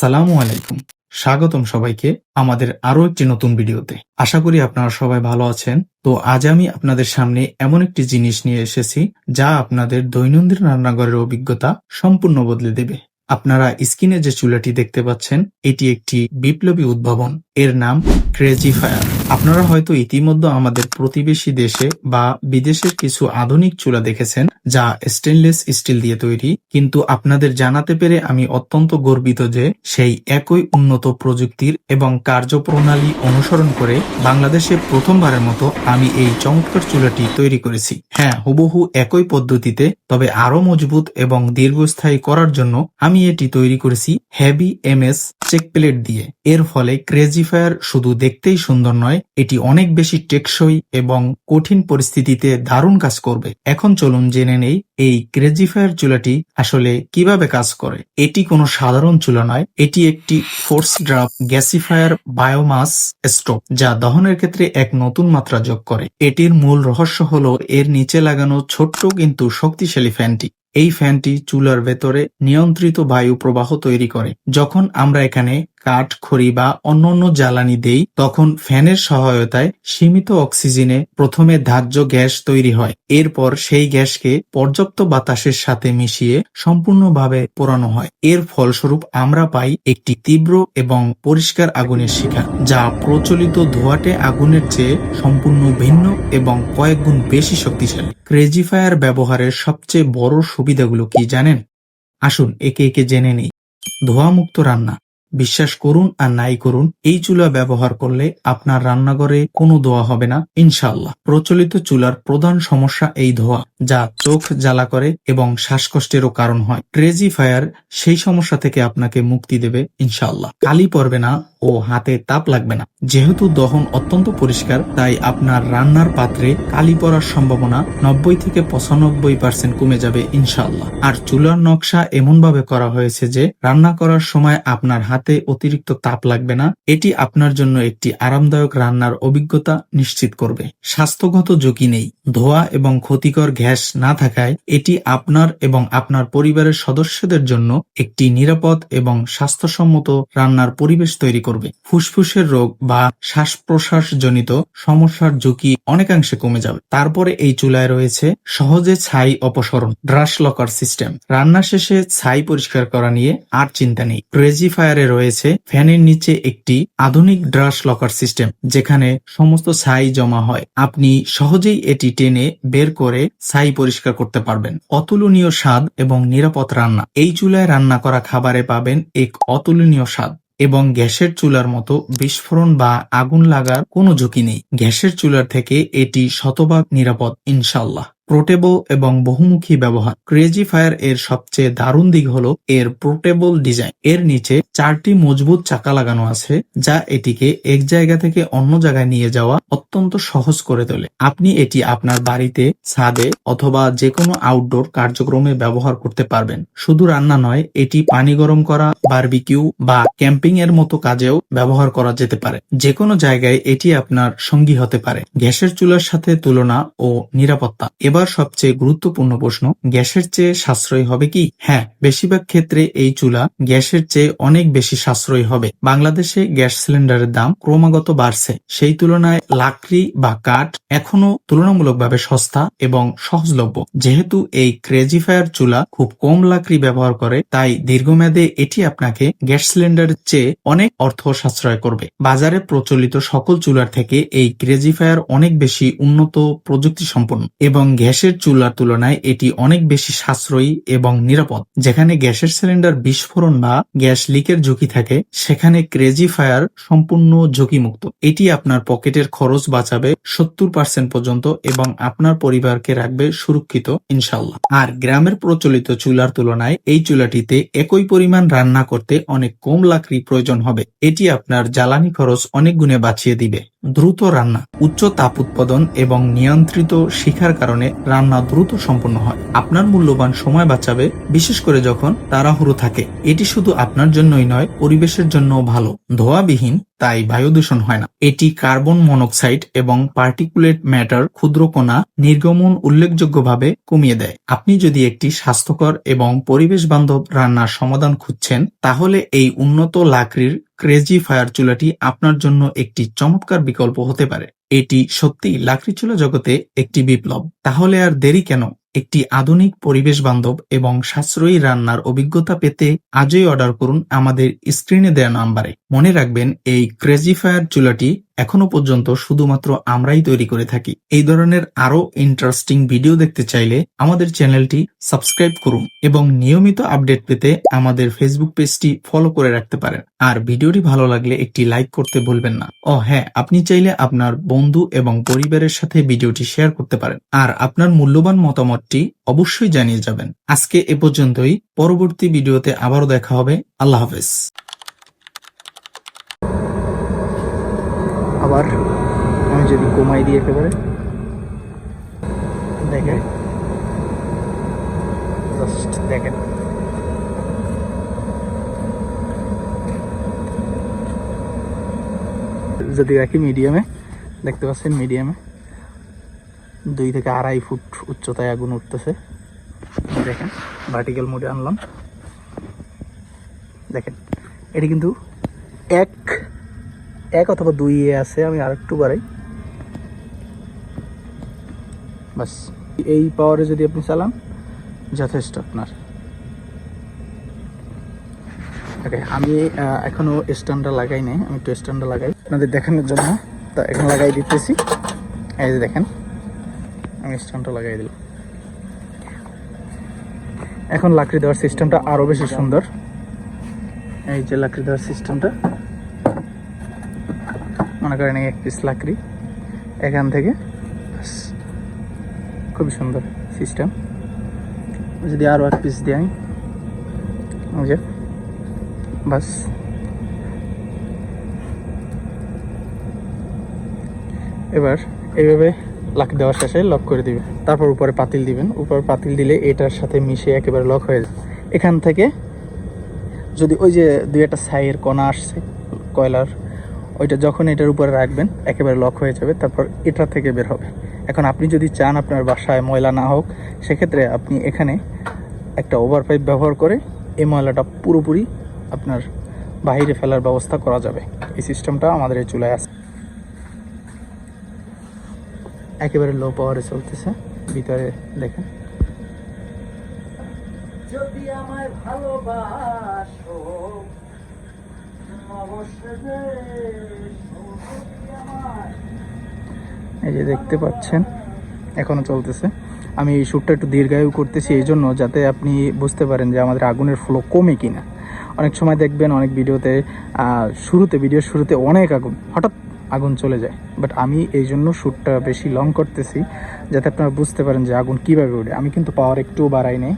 আসসালামু আলাইকুম। স্বাগতম সবাইকে আমাদের আরও একটি নতুন ভিডিওতে। আশা করি আপনারা সবাই ভালো আছেন। তো আজ আমি আপনাদের সামনে এমন একটি জিনিস নিয়ে এসেছি, যা আপনাদের দৈনন্দিন রান্নাঘরের অভিজ্ঞতা সম্পূর্ণ বদলে দেবে। আপনারা স্ক্রিনে যে চুলাটি দেখতে পাচ্ছেন, এটি একটি বিপ্লবী উদ্ভাবন। এর নাম ক্রেজি ফায়ার আপনারা হয়তো ইতিমধ্যে আমাদের প্রতিবেশী দেশে বা বিদেশের কিছু আধুনিক চুলা দেখেছেন, যা স্টেনলেস স্টিল দিয়ে তৈরি। কিন্তু আপনাদের জানাতে পেরে আমি অত্যন্ত গর্বিত যে সেই একই উন্নত প্রযুক্তির এবং কার্যপ্রণালী অনুসরণ করে বাংলাদেশে প্রথমবারের মতো আমি এই চমৎকার চুলাটি তৈরি করেছি। হ্যাঁ হুবহু একই পদ্ধতিতে, তবে আরও মজবুত এবং দীর্ঘস্থায়ী করার জন্য আমি এটি তৈরি করেছি হেভি এমএস চেক প্লেট দিয়ে। এর ফলে ক্রেজি ফায়ার শুধু দেখতেই সুন্দর নয় এটি অনেক বেশি টেকসই এবং কঠিন পরিস্থিতিতে দারুণ কাজ করবে। এখন চলুন জেনে নেই এই ক্রেজিফায়ার চুলাটি আসলে কীভাবে কাজ করে। এটি কোনো সাধারণ চুলা নয়, এটি একটি force draft gasifier biomass stove যা দহনের ক্ষেত্রে এক নতুন মাত্রা যোগ করে। এটির মূল রহস্য হলো এর নিচে লাগানো ছোট্ট কিন্তু শক্তিশালী ফ্যানটি। এই ফ্যানটি চুলার ভেতরে নিয়ন্ত্রিত বায়ু প্রবাহ তৈরি করে। যখন আমরা এখানে কাঠ খড়ি বা অন্যান্য জ্বালানি দেই, তখন ফ্যানের সহায়তায় সীমিত অক্সিজেনে প্রথমে ধার্য গ্যাস তৈরি হয়। এরপর সেই গ্যাসকে পর্যাপ্ত বাতাসের সাথে মিশিয়ে সম্পূর্ণভাবে পোড়ানো হয়। এর ফলস্বরূপ আমরা পাই একটি তীব্র এবং পরিষ্কার আগুনের শিখা যা প্রচলিত ধোয়াটে আগুনের চেয়ে সম্পূর্ণ ভিন্ন এবং কয়েক গুণ বেশি শক্তিশালী। ক্রেজি ফায়ার ব্যবহারের সবচেয়ে বড় সুবিধাগুলো কি জানেন? আসুন একে একে জেনে নিই। ধোঁয়ামুক্ত রান্না। বিশ্বাস করুন আর নাই করুন, এই চুলা ব্যবহার করলে আপনার রান্নাঘরে কোনো ধোয়া হবে না ইনশাল্লাহ প্রচলিত চুলার প্রধান সমস্যা এই ধোয়া, যা চোখ জ্বালা করে এবং শ্বাসকষ্টেরও কারণ হয়। ক্রেজি ফায়ার সেই সমস্যা থেকে আপনাকে মুক্তি দেবে ইনশাল্লাহ কালি পড়বে না ও হাতে তাপ লাগবে না। যেহেতু দহন অত্যন্ত পরিষ্কার, তাই আপনার রান্নার পাত্রে কালি পড়ার সম্ভাবনা নব্বই থেকে পঁচানব্বই পার্সেন্ট কমে যাবে ইনশাল্লাহ আর চুলার নকশা এমনভাবে করা হয়েছে যে, রান্না করার সময় আপনার হাতে অতিরিক্ত তাপ লাগবে না। এটি আপনার জন্য একটি আরামদায়ক রান্নার অভিজ্ঞতা নিশ্চিত করবে। স্বাস্থ্যগত ঝুঁকি নেই। ধোয়া এবং ক্ষতিকর গ্যাস না থাকায় এটি আপনার এবং আপনার পরিবারের সদস্যদের জন্য একটি নিরাপদ এবং স্বাস্থ্যসম্মত রান্নার পরিবেশ তৈরি করবে। ফুসফুসের রোগ বা শ্বাস প্রশ্বাস জনিত সমস্যার ঝুঁকি অনেকাংশে কমে যাবে। তারপরে এই চুলায় রয়েছে সহজে ছাই অপসরণ ড্রাশ লকার সিস্টেম। রান্না শেষে ছাই পরিষ্কার করা নিয়ে আর চিন্তা নেই। ক্রেজি ফায়ারে রয়েছে ফ্যানের নিচে একটি আধুনিক ড্রাশ লকার সিস্টেম, যেখানে সমস্ত ছাই জমা হয়। আপনি সহজেই এটি টেনে বের করে ছাই পরিষ্কার করতে পারবেন। অতুলনীয় স্বাদ এবং নিরাপদ রান্না। এই চুলায় রান্না করা খাবারে পাবেন এক অতুলনীয় স্বাদ এবং গ্যাসের চুলার মতো বিস্ফোরণ বা আগুন লাগার কোনো ঝুঁকি নেই। গ্যাসের চুলার থেকে এটি শতভাগ নিরাপদ ইনশাল্লাহ পোর্টেবল এবং বহুমুখী ব্যবহার। ক্রেজি ফায়ার এর সবচেয়ে দারুণ দিক হলো এর পোর্টেবল ডিজাইন। এর নিচে চারটি মজবুত চাকা লাগানো আছে, যা এটিকে এক জায়গা থেকে অন্য জায়গায় নিয়ে যাওয়া অত্যন্ত সহজ করে তোলে। আপনি এটি আপনার বাড়িতে, ছাদে অথবা যে কোনো আউটডোর কার্যক্রমে ব্যবহার করতে পারবেন। শুধু রান্না নয়, এটি পানি গরম করা বারবিকিউ বা ক্যাম্পিং এর মতো কাজেও ব্যবহার করা যেতে পারে। যে কোনো জায়গায় এটি আপনার সঙ্গী হতে পারে। গ্যাসের চুলার সাথে তুলনা ও নিরাপত্তা। এবার সবচেয়ে গুরুত্বপূর্ণ প্রশ্ন, গ্যাসের চেয়ে সাশ্রয়ী হবে কি? হ্যাঁ বেশিরভাগ ক্ষেত্রে এই চুলা গ্যাসের চেয়ে অনেক বেশি সাশ্রয়ী হবে। বাংলাদেশে গ্যাস সিলিন্ডারের দাম ক্রমাগত বাড়ছে। সেই তুলনায় লাকড়ি বা কাঠ এখনও তুলনামূলকভাবে সস্তা এবং সহজলভ্য। যেহেতু এই ক্রেজি ফায়ার চুলা খুব কম লাকড়ি ব্যবহার করে, তাই দীর্ঘমেয়াদে এটি আপনাকে গ্যাস সিলিন্ডারের চেয়ে অনেক অর্থ সাশ্রয় করবে। বাজারে প্রচলিত সকল চুলার থেকে এই ক্রেজি ফায়ার অনেক বেশি উন্নত প্রযুক্তি সম্পন্ন এবং গ্যাসের চুলার তুলনায় এটি অনেক বেশি সাশ্রয়ী এবং নিরাপদ। যেখানে গ্যাসের সিলিন্ডার বিস্ফোরণ বা গ্যাস লিকের ঝুঁকি থাকে, সেখানে ক্রেজি ফায়ার সম্পূর্ণ ঝুঁকিমুক্ত। এটি আপনার পকেটের খরচ বাঁচাবে সত্তর পার্সেন্ট পর্যন্ত এবং আপনার পরিবারকে রাখবে সুরক্ষিত ইনশাল্লাহ আর গ্রামের প্রচলিত চুলার তুলনায় এই চুলাটিতে একই পরিমাণ রান্না করতে অনেক কম লাকড়ি প্রয়োজন হবে। এটি আপনার জ্বালানি খরচ অনেক গুণে বাঁচিয়ে দিবে। দ্রুত রান্না, উচ্চ তাপ উৎপাদন এবং নিয়ন্ত্রিত শিখার কারণে রান্না দ্রুত সম্পন্ন হয়। আপনার মূল্যবান সময় বাঁচাবে, বিশেষ করে যখন তাড়াহুড়ো থাকে। এটি শুধু আপনার জন্যই নয়, পরিবেশের জন্য ভালো। ধোয়াবিহীন তাই বায়ু দূষণ হয় না। এটি কার্বন মনোক্সাইড এবং পার্টিকুলেট ম্যাটার ক্ষুদ্র কণা নির্গমন উল্লেখযোগ্যভাবে কমিয়ে দেয়। আপনি যদি একটি স্বাস্থ্যকর এবং পরিবেশ বান্ধব রান্নার সমাধান খুঁজছেন, তাহলে এই উন্নত লাকড়ির ক্রেজি ফায়ার চুলাটি আপনার জন্য একটি চমৎকার বিকল্প হতে পারে। এটি সত্যি লাকড়ি চুলা জগতে একটি বিপ্লব। তাহলে আর দেরি কেন? একটি আধুনিক পরিবেশ বান্ধব এবং সাশ্রয়ী রান্নার অভিজ্ঞতা পেতে আজই অর্ডার করুন আমাদের স্ক্রিনে দেওয়া নাম্বারে। মনে রাখবেন, এই ক্রেজি ফায়ার চুলাটি এখনও পর্যন্ত শুধুমাত্র আমরাই তৈরি করে থাকি। এই ধরনের আরও ইন্টারেস্টিং ভিডিও দেখতে চাইলে আমাদের চ্যানেলটি সাবস্ক্রাইব করুন এবং নিয়মিত আপডেট পেতে আমাদের ফেসবুক পেজটি ফলো করে রাখতে পারেন। আর ভিডিওটি ভালো লাগলে একটি লাইক করতে ভুলবেন না। ও হ্যাঁ আপনি চাইলে আপনার বন্ধু এবং পরিবারের সাথে ভিডিওটি শেয়ার করতে পারেন। আর আপনার মূল্যবান মতামতটি অবশ্যই জানিয়ে যাবেন। আজকে এ পর্যন্তই। পরবর্তী ভিডিওতে আবারও দেখা হবে। আল্লাহ হাফেজ। আবার আমি যদি কমাই দিই একেবারে। দেখে জাস্ট দেখেন। যদি রাখি মিডিয়ামে দেখতে পাচ্ছেন মিডিয়ামে দুই থেকে আড়াই ফুট উচ্চতায় আগুন উঠতেছে। দেখেন ভার্টিক্যাল মোডে আনলাম। দেখেন, এটি কিন্তু এক এক অথবা দুই এ আছে আমি আর একটু বাড়াই। বাস এই পাওয়ারে যদি আপনি চালান যথেষ্ট আপনার। ওকে আমি আহ, এখনও স্ট্যান্ডটা লাগাই নাই আমি একটু স্ট্যান্ডটা লাগাই। আপনাদের দেখানোর জন্য তো এখন লাগাই দিতেছি। এই যে দেখেন আমি স্ট্যান্ডটা লাগাই দিলাম। এখন লাকড়ি দেওয়ার সিস্টেমটা আরও বেশি সুন্দর। এই যে লাকড়ি দেওয়ার সিস্টেমটা মনে করেন এক পিস লাকড়ি এখান থেকে। খুবই সুন্দর সিস্টেম যদি আরও এক পিস দিই যে বাস এবার এইভাবে লাক দেওয়ার শেষে লক করে দিবেন। তারপর উপরে পাতিল দিবেন। উপরে পাতিল দিলে এটার সাথে মিশে একেবারে লক হয়ে যায় এখান থেকে যদি ওই যে দুই একটা ছাইয়ের কণা আসছে, কয়লার ওইটা যখন এটার উপরে রাখবেন, একেবারে লক হয়ে যাবে, তারপর এটা থেকে বের হবে। এখন আপনি যদি চান আপনার বাসায় ময়লা না হোক, সেক্ষেত্রে আপনি এখানে একটা ওভার পাইপ ব্যবহার করে এই ময়লাটা পুরোপুরি আপনার বাইরে ফেলার ব্যবস্থা করা যাবে। এই সিস্টেমটা আমাদের এই চুলায় আছে। একেবারে লো পাওয়ারে চলতেছে। ভিতরে দেখেন। যদি আমায় ভালোবাসো এই যে দেখতে পাচ্ছেন, এখনও চলতেছে। আমি এই শ্যুটটা একটু দীর্ঘায়ু করতেছি, এই জন্য যাতে আপনি বুঝতে পারেন যে আমাদের আগুনের ফ্লো কমে কিনা। অনেক সময় দেখবেন, অনেক ভিডিওতে শুরুতে, ভিডিওর শুরুতে অনেক আগুন, হঠাৎ আগুন চলে যায়। বাট আমি এই জন্য শ্যুটটা বেশি লং করতেছি, যাতে আপনারা বুঝতে পারেন যে আগুন কীভাবে ওঠে। আমি কিন্তু পাওয়ার একটু বাড়াই নেই।